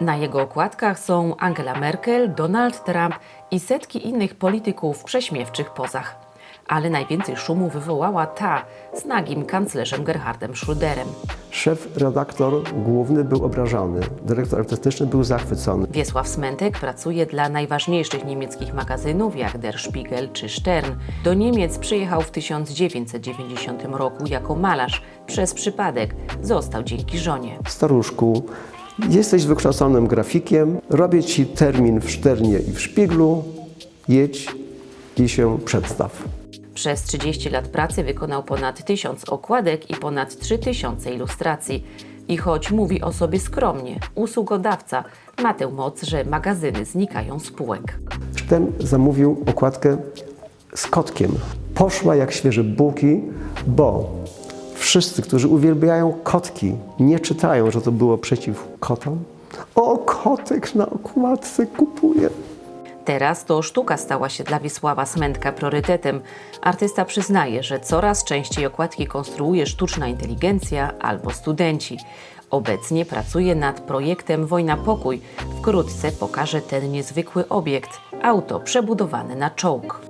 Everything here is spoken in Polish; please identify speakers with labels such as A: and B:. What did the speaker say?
A: Na jego okładkach są Angela Merkel, Donald Trump i setki innych polityków w prześmiewczych pozach. Ale najwięcej szumu wywołała ta z nagim kanclerzem Gerhardem Schröderem.
B: Szef redaktor główny był obrażony, dyrektor artystyczny był zachwycony.
A: Wiesław Smentek pracuje dla najważniejszych niemieckich magazynów jak Der Spiegel czy Stern. Do Niemiec przyjechał w 1990 roku jako malarz. Przez przypadek został dzięki żonie.
B: Staruszku, jesteś wykształconym grafikiem, robię ci termin w Szternie i w Szpiglu, jedź i się przedstaw.
A: Przez 30 lat pracy wykonał ponad 1000 okładek i ponad 3000 ilustracji. I choć mówi o sobie skromnie, usługodawca ma tę moc, że magazyny znikają z półek.
B: Wtem zamówił okładkę z kotkiem. Poszła jak świeże bułki, bo wszyscy, którzy uwielbiają kotki, nie czytają, że to było przeciw kotom. O, kotek na okładce kupuję.
A: Teraz to sztuka stała się dla Wiesława Smętka priorytetem. Artysta przyznaje, że coraz częściej okładki konstruuje sztuczna inteligencja albo studenci. Obecnie pracuje nad projektem Wojna Pokój. Wkrótce pokaże ten niezwykły obiekt auto przebudowane na czołg.